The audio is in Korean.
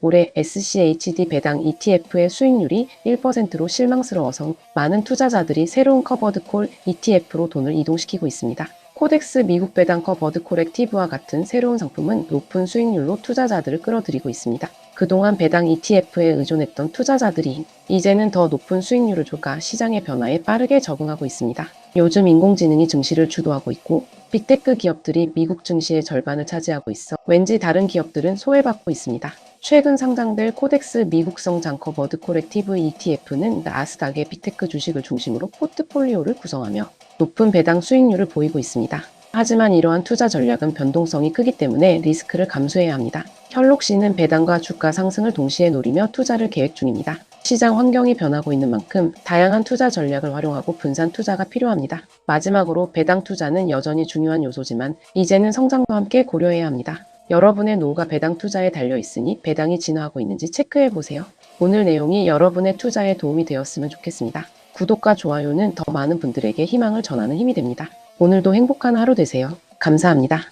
올해 SCHD 배당 ETF의 수익률이 1%로 실망스러워서 많은 투자자들이 새로운 커버드 콜 ETF로 돈을 이동시키고 있습니다. 코덱스 미국 배당 커버드 콜 액티브와 같은 새로운 상품은 높은 수익률로 투자자들을 끌어들이고 있습니다. 그동안 배당 ETF에 의존했던 투자자들이 이제는 더 높은 수익률을 줘가 시장의 변화에 빠르게 적응하고 있습니다. 요즘 인공지능이 증시를 주도하고 있고 빅테크 기업들이 미국 증시의 절반을 차지하고 있어 왠지 다른 기업들은 소외받고 있습니다. 최근 상장될 코덱스 미국성 장커 버드 콜렉티브 ETF는 나스닥의 빅테크 주식을 중심으로 포트폴리오를 구성하며 높은 배당 수익률을 보이고 있습니다. 하지만 이러한 투자 전략은 변동성이 크기 때문에 리스크를 감수해야 합니다. 혈록 씨는 배당과 주가 상승을 동시에 노리며 투자를 계획 중입니다. 시장 환경이 변하고 있는 만큼 다양한 투자 전략을 활용하고 분산 투자가 필요합니다. 마지막으로 배당 투자는 여전히 중요한 요소지만 이제는 성장도 함께 고려해야 합니다. 여러분의 노후가 배당 투자에 달려 있으니 배당이 진화하고 있는지 체크해 보세요. 오늘 내용이 여러분의 투자에 도움이 되었으면 좋겠습니다. 구독과 좋아요는 더 많은 분들에게 희망을 전하는 힘이 됩니다. 오늘도 행복한 하루 되세요. 감사합니다.